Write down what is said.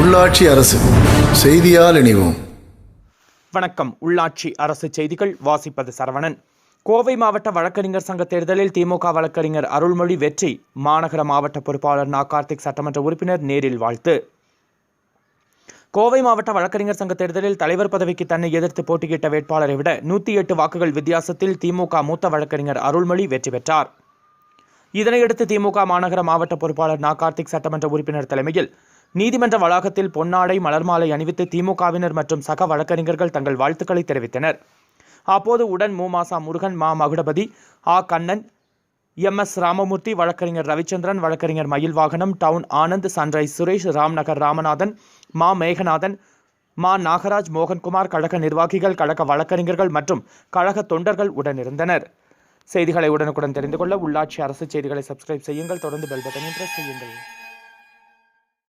உள்ளாட்சி அரசு செய்தியால் இணைவோம். வணக்கம். உள்ளாட்சி அரசு செய்திகள் வாசிப்பது சரவணன். கோவை மாவட்ட வழக்கறிஞர் சங்க தேர்தலில் திமுக வழக்கறிஞர் அருள்மொழி வெற்றி மாநகர மாவட்ட பொறுப்பாளர் நா. கார்த்திக் சட்டமன்ற உறுப்பினர் நேரில் வாழ்த்து. கோவை மாவட்ட வழக்கறிஞர் சங்க தேர்தலில் தலைவர் பதவிக்கு தன்னை எதிர்த்து போட்டியிட்ட வேட்பாளரை விட நூற்றி எட்டு வாக்குகள் வித்தியாசத்தில் திமுக மூத்த வழக்கறிஞர் அருள்மொழி வெற்றி பெற்றார். இதனையடுத்து திமுக மாநகர மாவட்ட பொறுப்பாளர் நா. கார்த்திக் சட்டமன்ற உறுப்பினர் தலைமையில் நீதிமன்ற வளாகத்தில் பொன்னாடை மலர்மாலை அணிவித்து திமுகவினர் மற்றும் சக வழக்கறிஞர்கள் தங்கள் வாழ்த்துக்களை தெரிவித்தனர். அப்போது உடன் மூமாசா முருகன் மா. மகுடபதி ஆ. கண்ணன் எம். எஸ். ராமமூர்த்தி வழக்கறிஞர் ரவிச்சந்திரன் வழக்கறிஞர் மயில் வாகனம் டவுன் ஆனந்த் சன்ரைஸ் சுரேஷ் ராம்நகர் ராமநாதன் மா. மேகநாதன் மா. நாகராஜ் மோகன்குமார் கழக நிர்வாகிகள் கழக வழக்கறிஞர்கள் மற்றும் கழக தொண்டர்கள் உடனிருந்தனர். செய்திகளை உடனுக்குடன் தெரிந்து கொள்ள உள்ளாட்சி அரசு செய்திகளை சப்ஸ்கிரைப் செய்யுங்கள். தொடர்ந்து பெல் பட்டனை பிரஸ் செய்யுங்கள்.